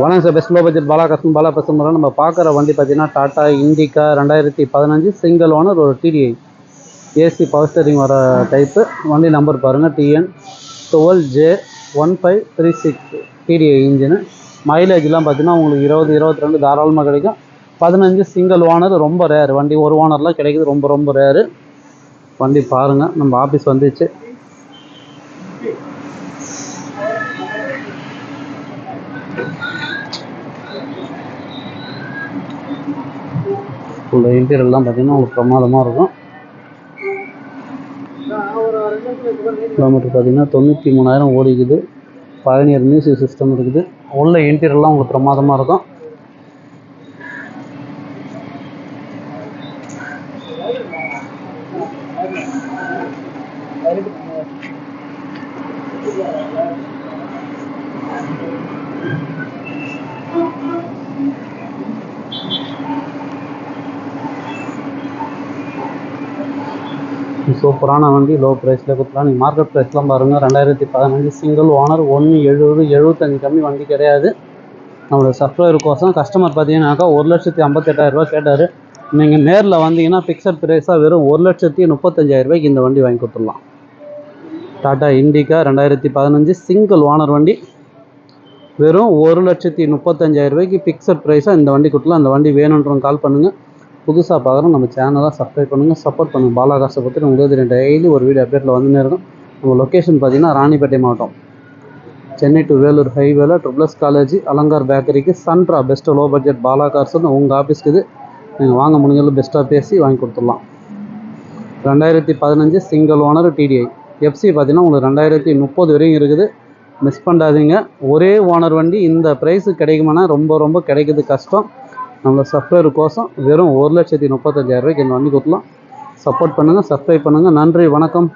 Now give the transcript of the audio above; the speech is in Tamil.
வணக்கம் sir best low budget Bala custom Bala பசங்க நம்ம பார்க்குற வண்டி பார்த்தீங்கன்னா டாட்டா இண்டிகா ரெண்டாயிரத்தி பதினஞ்சு சிங்கிள் ஓனர் ஒரு டிடிஐ ஏசி பவர் ஸ்டேரிங் வர டைப்பு வண்டி நம்பர் பாருங்கள் TN twelve J one five three six TDI engine மைலேஜ்லாம் பார்த்தீங்கன்னா உங்களுக்கு இருபது இருபத்தி ரெண்டு தாராளமாக கிடைக்கும். பதினஞ்சு சிங்கிள் ஓனர் ரொம்ப ரேர் வண்டி ஒரு ஓனர்லாம் கிடைக்குது ரொம்ப ரொம்ப ரேரு வண்டி பாருங்கள் நம்ம ஆஃபீஸ் வந்துச்சு. உள்ள இன்டீரியர்லாம் பார்த்தீங்கன்னா உங்களுக்கு பிரமாதமாக இருக்கும். கிலோமீட்டர் பார்த்தீங்கன்னா தொண்ணூற்றி மூணாயிரம் ஓடிக்குது. பழனியர் மியூசிக் சிஸ்டம் இருக்குது. உள்ள இன்டீரியர்லாம் உங்களுக்கு பிரமாதமாக இருக்கும். சூப்பரான வண்டி லோ ப்ரைஸில் கொடுத்துலாம் நீங்கள் மார்க்கெட் ப்ரைஸ்லாம் பாருங்கள் ரெண்டாயிரத்தி பதினஞ்சு சிங்கிள் ஓனர் ஒன்று எழுபது எழுபத்தஞ்சு கம்மி வண்டி கிடையாது. நம்மளோட சப்ளையர் கோசம் கஸ்டமர் பார்த்தீங்கன்னாக்கா ஒரு லட்சத்தி ஐம்பத்தெட்டாயிரரூபா கேட்டார். நீங்கள் நேரில் வந்தீங்கன்னா ஃபிக்ஸட் ப்ரைஸாக வெறும் ஒரு லட்சத்தி முப்பத்தஞ்சாயிரரூபாய்க்கு இந்த வண்டி வாங்கி கொடுத்துடலாம். டாடா இண்டிகா ரெண்டாயிரத்தி பதினஞ்சு சிங்கிள் ஓனர் வண்டி. வெறும் ஒரு லட்சத்தி முப்பத்தஞ்சாயிரரூபாய்க்கு ஃபிக்ஸட் ப்ரைஸாக இந்த வண்டி கொடுத்துலாம் அந்த வண்டி வேணுன்றவங்க கால் பண்ணுங்கள் புதுசாக பார்க்குறோம். நம்ம சேனலாக சப்ஸ்கிரைப் பண்ணுங்கள் சப்போர்ட் பண்ணுங்கள் பாலாகாசை பற்றி உங்களுக்கு தெரியும் டெய்லி ஒரு வீடியோ அப்டேட்டில் வந்துன்னே இருக்கும். நம்ம லொக்கேஷன் பார்த்தீங்கன்னா ராணிப்பேட்டை மாவட்டம். சென்னை டு வேலூர் ஹைவேல ட்ரிபிள்எஸ் காலேஜ் அலங்கார் பேக்கரிக்கு சன்ட்ரா பெஸ்ட்டு லோ பட்ஜெட் பாலா கார்ஸ்னு உங்கள் ஆஃபீஸ்க்கு இது. நீங்கள் வாங்க முடிஞ்சாலும் பெஸ்ட்டாக பேசி வாங்கி கொடுத்துடலாம். ரெண்டாயிரத்தி பதினஞ்சு சிங்கிள் ஓனர் டிடிஐ எஃப்சி பார்த்தீங்கன்னா உங்களுக்கு ரெண்டாயிரத்தி முப்பது வரையும் இருக்குது. மிஸ் பண்ணாதீங்க. ஒரே ஓனர் வண்டி இந்த ப்ரைஸுக்கு கிடைக்குமானா ரொம்ப ரொம்ப கிடைக்கிறது கஷ்டம். நம்மளோட சப்ளையர் கோசம் வெறும் ஒரு லட்சத்தி முப்பத்தஞ்சாயிரம் ரூபாய்க்கு இந்த வண்டி கொடுக்கலாம். சப்போர்ட் பண்ணுங்கள் சப்ஸ்கிரைப் பண்ணுங்கள் நன்றி வணக்கம்.